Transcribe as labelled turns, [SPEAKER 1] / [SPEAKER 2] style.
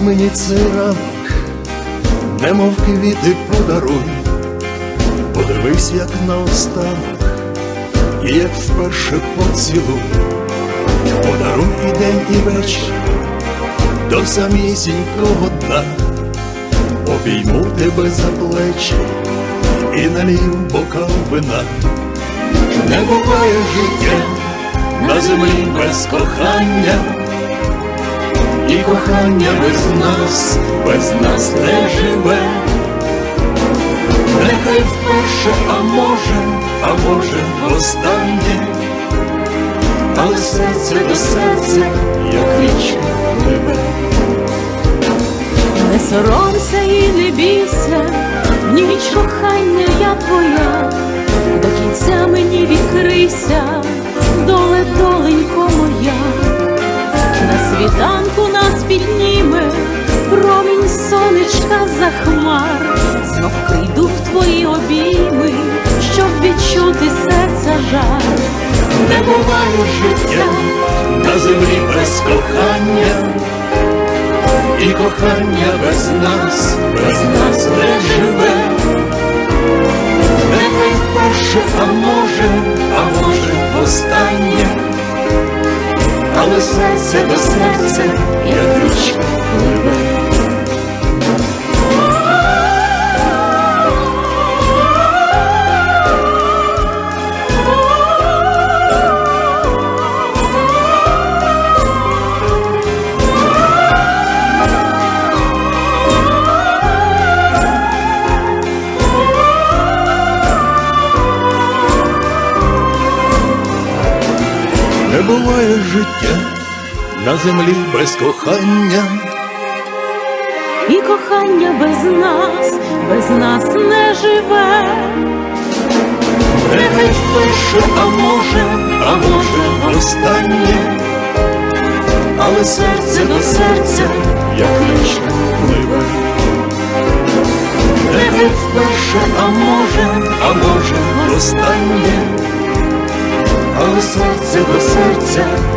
[SPEAKER 1] мені цей ранок, немов квіти подаруй, подивись, як наостанок, і як вперше поцілуй, подаруй і день, і вечір до самісінького дна, обійму тебе за плечі і налію бокал вина. Не буває життя на землі без кохання, кохання без нас, без нас не живе. Нехай вперше, а може, а може востаннє, але серце до серця, як річка пливе.
[SPEAKER 2] Не соромся і не бійся, в ніч кохання я твоя, до кінця мені відкрийся, доле промінь сонечка за хмар, знов прийду в твої обійми, щоб відчути серця жар.
[SPEAKER 1] Не буває життя на землі без кохання, і кохання без нас, без нас не живе. Нехай вперше, а може, а може востаннє, але серце до серця, Не буває життя на землі без кохання,
[SPEAKER 2] І кохання без нас, без нас не живе.
[SPEAKER 1] нехай вперше, а може, а може востаннє, але серце до серця, як річка пливе. Нехай вперше, а може, а може востаннє, серця до серця.